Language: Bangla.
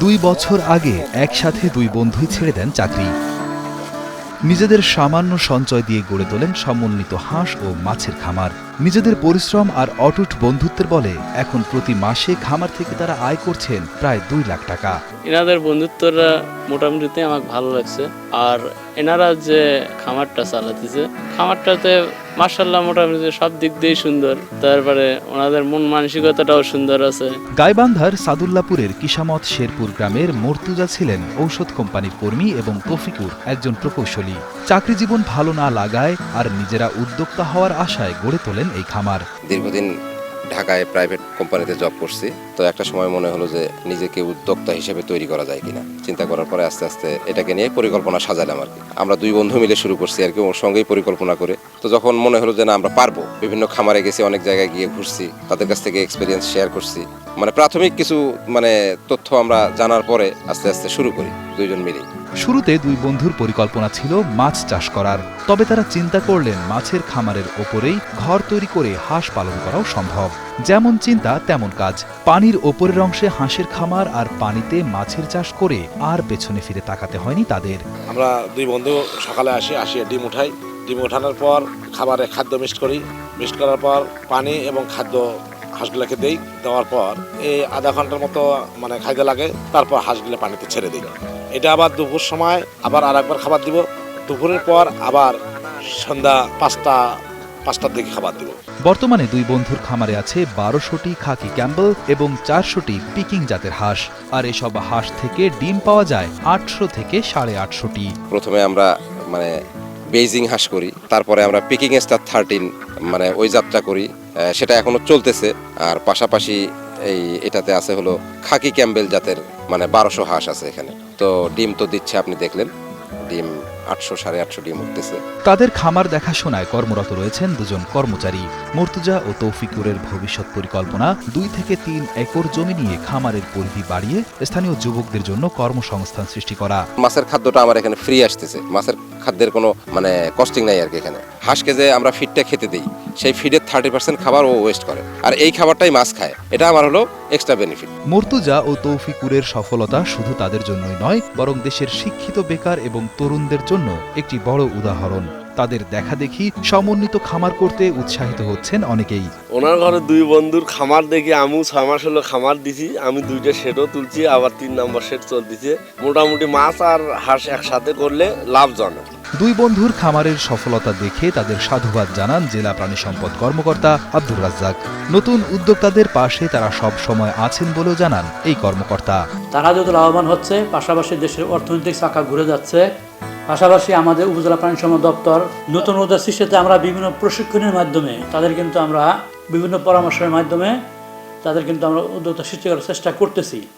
দুই বছর আগে একসাথে দুই বন্ধুই ছেড়ে দেন চাকরি। নিজেদের সামান্য সঞ্চয় দিয়ে গড়ে তোলেন সমন্বিত হাঁস ও মাছের খামার। নিজেদের পরিশ্রম আর অটুট বন্ধুত্বের বলে এখন প্রতি মাসে খামার থেকে তারা আয় করছেন প্রায় দুই লাখ টাকা। এনাদের বন্ধুত্বরা মোটামুটিতে আমার ভালো লাগছে। আর এনারা যে খামারটা চালাতেছে খামারটাতে মার্শাল্লাহ মোটামুটি সব দিক দিয়েই সুন্দর। তারপরে ওনাদের মন মানসিকতাটাও সুন্দর আছে। গাইবান্ধার সাদুল্লাপুরের কিসামত শেরপুর গ্রামের মর্তুজা ছিলেন ঔষধ কোম্পানির কর্মী এবং তফিকুর একজন প্রকৌশলী। চাকরি জীবন ভালো না লাগায় আর নিজেরা উদ্যোক্তা হওয়ার আশায় গড়ে তোলেন এই খামার। দীর্ঘদিন ঢাকায় প্রাইভেট কোম্পানিতে জব করছি। তো একটা সময় মনে হলো যে নিজেকে উদ্যোক্তা হিসেবে তৈরি করা যায় কিনা। চিন্তা করার পরে আস্তে আস্তে এটাকে নিয়ে পরিকল্পনা সাজালাম আর কি। আমরা দুই বন্ধু মিলে শুরু করছি আর কি ওর সঙ্গেই পরিকল্পনা করে। তো যখন মনে হলো যে না, আমরা পারব, বিভিন্ন খামারে গেছি, অনেক জায়গায় গিয়ে ঘুরছি, তাদের কাছ থেকে এক্সপিরিয়েন্স শেয়ার করছি। মানে প্রাথমিক কিছু মানে তথ্য আমরা জানার পরে আস্তে আস্তে শুরু করি দুইজন মিলেই। শুরুতে দুই বন্ধুর পরিকল্পনা ছিল মাছ চাষ করার। তবে তারা চিন্তা করলেন মাছের খামারের ওপরেই ঘর তৈরি করে হাঁস পালন করাও সম্ভব। যেমন চিন্তা, তেমন কাজ। পানির ওপরের অংশে হাঁসের খামার আর পানিতে মাছের চাষ করে আর পেছনে ফিরে তাকাতে হয়নি তাদের। আমরা দুই বন্ধু সকালে আসি, আসিয়ে ডিম উঠাই। ডিম ওঠানোর পর খাবারে খাদ্য মিক্সড করি। মিক্সড করার পর পানি এবং খাদ্য হাঁসগুলোকে দেই দেওয়ার পর এই আধা ঘণ্টার মতো মানে খাইতে লাগে তারপর হাঁসগুলো পানিতে ছেড়ে দিই। এটা আবার দুপুর সময় আবার আর একবার খাবার দিব দুপুরের পর আবার সন্ধ্যা পাঁচটা পাঁচটার দিকে খাবার দিব। বর্তমানে দুই বন্ধুর খামারে আছে বারোশোটি খাকি ক্যাম্বেল এবং চারশোটি পিকিং জাতের হাঁস আর এসব হাঁস থেকে ডিম পাওয়া যায় আটশো থেকে সাড়ে আটশোটি। প্রথমে আমরা মানে বেজিং হাঁস করি তারপরে আমরা পিকিং স্টার থার্টিন মানে ওই যাত্রা করি সেটা এখনও চলতেছে। আর পাশাপাশি এই এটাতে আছে হলো খাকি ক্যাম্বেল জাতের মানে বারোশো হাঁস আছে এখানে। তো ডিম তো দিচ্ছে, আপনি দেখলেন। ডিম আটশো সাড়ে আটশো ডিম উঠতেছে। তাদের খামার দেখাশোনায় কর্মরত রয়েছেন দুজন কর্মচারী। মর্তুজা ও তৌফিকুরের ভবিষ্যৎ পরিকল্পনা দুই থেকে তিন একর জমি নিয়ে খামারের পরিধি বাড়িয়ে স্থানীয় যুবকদের জন্য কর্মসংস্থান সৃষ্টি করা। মাছের খাদ্যটা আমার এখানে ফ্রি আসতেছে। মাছের খাদ্যের কোনো মানে কস্টিং নাই আর কি এখানে। হাঁসকে যে আমরা ফিডটা খেতে দিই। সেই ফিডের থার্টি পার্সেন্ট খাবার ও ওয়েস্ট করে। আর এই খাবারটাই মাছ খায়। এটা আমার হলো এক্সট্রা বেনিফিট মর্তুজা ও তৌফিকুরের সফলতা শুধু তাদের জন্যই নয় বরং দেশের শিক্ষিত বেকার এবং তরুণদের জন্য একটি বড় উদাহরণ। তাদের দেখা দেখি সমন্বিত খামার করতে উৎসাহিত হচ্ছেন অনেকেই। ওনার ঘরে দুই বন্ধুর খামার দেখে আমিও ছয় মাস হলো খামার দিছি আমি দুইটা শেডও তুলছি আবার তিন নম্বর শেড চলতেছে। মোটামুটি মাছ আর হাঁস একসাথে করলে লাভজনক। দুই বন্ধুর খামারের সফলতা দেখে তাদের সাধুবাদ জানান জেলা প্রাণী সম্পদ কর্মকর্তা আব্দুর রাজ্জাক। নতুন উদ্যোক্তাদের পাশে তারা সব সময় আছেন বলেও জানান এই কর্মকর্তা। তারা যত লাভবান হচ্ছে, পাশাপাশি দেশের অর্থনৈতিক চাকা ঘুরে যাচ্ছে। পাশাপাশি আমাদের উপজেলা প্রাণী সম্পদ দপ্তর নতুন উদ্যোগ সৃষ্টিতে আমরা বিভিন্ন প্রশিক্ষণের মাধ্যমে, তাদের কিন্তু আমরা বিভিন্ন পরামর্শের মাধ্যমে তাদের কিন্তু আমরা উদ্যোক্তা সৃষ্টি করার চেষ্টা করতেছি।